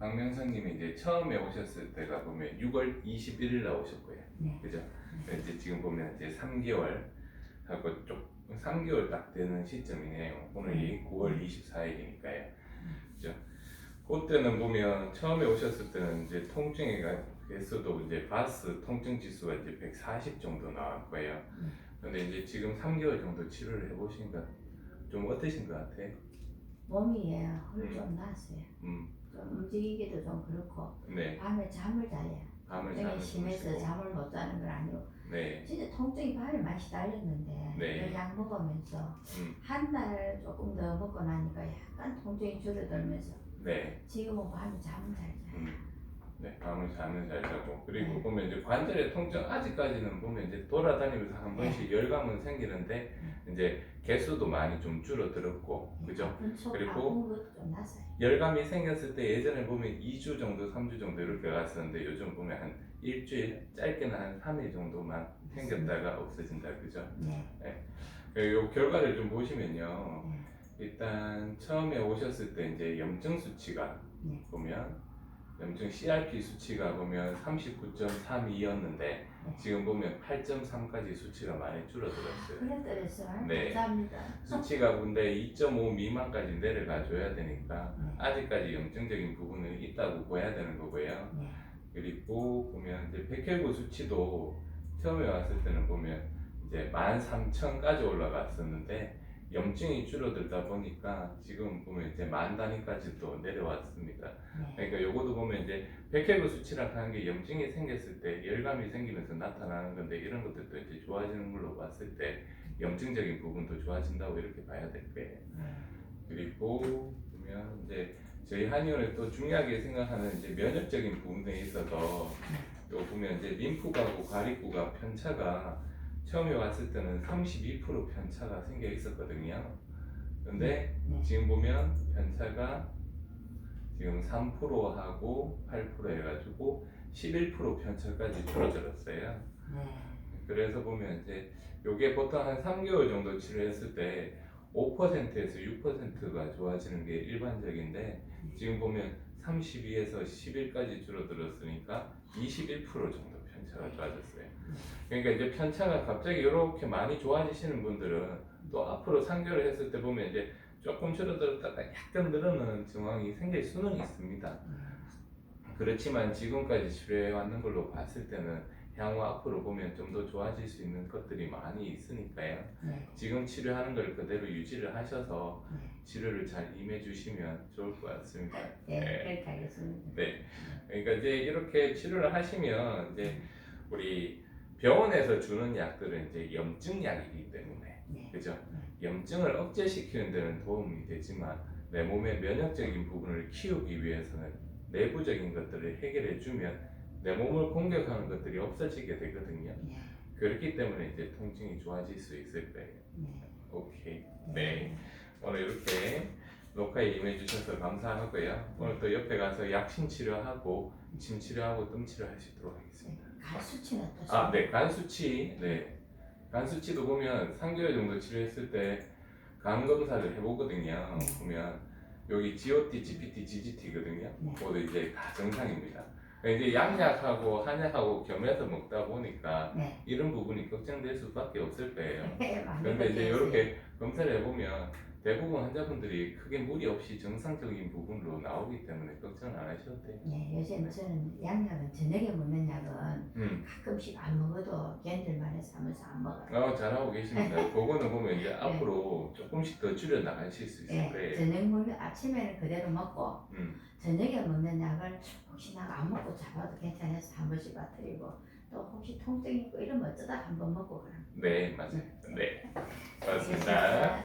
박명선님이 이제 처음에 오셨을 때가 보면 6월 21일 날 오셨고요. 네. 그죠? 이제 지금 보면 이제 3개월 하고 좀 3개월 딱 되는 시점이네요. 오늘이 9월 24일이니까요. 그죠? 그때는 보면 처음에 오셨을 때는 이제 통증이가 개수도 이제 바스 통증 지수가 이제 140 정도 나왔고요. 음. 근데 이제 지금 3개월 정도 치료를 해보시니까 좀 어떠신 것 같아요? 몸이 헐좀 났어요. 음, 좀 움직이기도 좀 그렇고 네. 밤에 잠을 자요. 밤을 통증이 자는 심해서 주무시고. 잠을 못 자는 건 아니고 네. 진짜 통증이 밤에 많이 시달렸는데 네. 그약 먹으면서 음. 한 달 조금 더 먹고 나니까 약간 통증이 줄어들면서 네. 지금은 밤에 잠을 잘 자요. 음. 네, 밤을 잠을 잘 자고 그리고 네. 보면 이제 관절의 통증 아직까지는 보면 이제 돌아다니면서 한 번씩 열감은 생기는데 이제 개수도 많이 좀 줄어들었고 그죠? 아픈 속 그리고. 열감이 생겼을 때 예전에 보면 2주 정도, 3주 정도 이렇게 갔었는데 요즘 보면 한 일주일, 짧게는 한 3일 정도만 생겼다가 없어진다 그죠? 네. 요 결과를 좀 보시면요. 네. 일단 처음에 오셨을 때 이제 염증 수치가 네. 보면 염증 CRP 수치가 보면 39.32였는데 지금 보면 8.3까지 수치가 많이 줄어들었어요. 그랬더랬어요. 네. 감사합니다. 수치가 근데 2.5 미만까지 내려가 줘야 되니까 네. 아직까지 염증적인 부분은 있다고 봐야 되는 거고요. 네. 그리고 보면 이제 백혈구 수치도 처음에 왔을 때는 보면 이제 13,000까지 올라갔었는데 염증이 줄어들다 보니까 지금 보면 이제 만 단위까지 또 내려왔습니다. 네. 그러니까 요거도 보면 이제 백혈구 수치라고 하는 게 염증이 생겼을 때 열감이 생기면서 나타나는 건데 이런 것들도 이제 좋아지는 걸로 봤을 때 염증적인 부분도 좋아진다고 이렇게 봐야 될 거예요. 네. 그리고 보면 이제 저희 한의원에 또 중요하게 생각하는 이제 면역적인 부분에 있어서 요 보면 이제 림프가고 가립구가 편차가 처음에 왔을 때는 32% 편차가 생겨 있었거든요. 근데 네. 지금 보면 편차가 지금 3%하고 8% 해가지고 11% 편차까지 줄어들었어요. 네. 그래서 보면 이제 요게 보통 한 3개월 정도 치료했을 때 5%에서 6%가 좋아지는 게 일반적인데 지금 보면 32에서 11까지 줄어들었으니까 21% 정도 편차가 좋아졌어요. 그러니까 이제 편차가 갑자기 이렇게 많이 좋아지시는 분들은 또 앞으로 3개월 했을 때 보면 이제 조금 줄어들었다가 약간 늘어나는 증상이 생길 수는 있습니다. 그렇지만 지금까지 치료해 왔는 걸로 봤을 때는 향후 앞으로 보면 좀 더 좋아질 수 있는 것들이 많이 있으니까요. 네. 지금 치료하는 걸 그대로 유지를 하셔서 네. 치료를 잘 임해 주시면 좋을 것 같습니다. 네. 네. 그렇게 하겠습니다. 네. 그러니까 이제 이렇게 치료를 하시면 이제 우리 병원에서 주는 약들은 이제 염증 약이기 때문에 네. 그죠? 염증을 억제시키는 데는 도움이 되지만 내 몸의 면역적인 부분을 키우기 위해서는 내부적인 것들을 해결해 주면 내 몸을 공격하는 것들이 없어지게 되거든요. 네. 그렇기 때문에 이제 통증이 좋아질 수 있을 거예요. 네. 오케이. 네. 오늘 이렇게 녹화에 임해 주셔서 감사하고요. 오늘 또 옆에 가서 약신 치료하고 침 치료하고 뜸 치료 하시도록 하겠습니다. 간 수치는 어떠세요? 아, 네, 간 수치. 네. 간 수치도 보면 3개월 정도 치료했을 때 간 검사를 해보거든요. 네. 보면 여기 GOT, GPT, GGT거든요. 네. 그것도 이제 다 정상입니다. 그러니까 이제 양약하고 한약하고 겸해서 먹다 보니까 네. 이런 부분이 걱정될 수밖에 없을 거예요. 네. 그런데 이제. 이렇게 검사를 해보면 대부분 환자분들이 크게 무리 없이 정상적인 부분으로 나오기 때문에 걱정 안 하셔도 돼요. 네, 요새 저는 양약은 저녁에 먹는 약은 음. 가끔씩 안 먹어도 견딜 만 해서 하면서 안 먹어요. 어, 잘하고 계십니다. 그거는 보면 이제 앞으로 조금씩 더 줄여 나가실 수 있을 네, 거예요. 저녁 먹는 아침에는 그대로 먹고 음. 저녁에 먹는 약을 혹시 나가 안 먹고 잡아도 괜찮아서 한 번씩 빠뜨리고 또 혹시 통증 있고 이러면 어쩌다 한 번 먹고 그럼. 네, 맞아요. 네. 고맙습니다.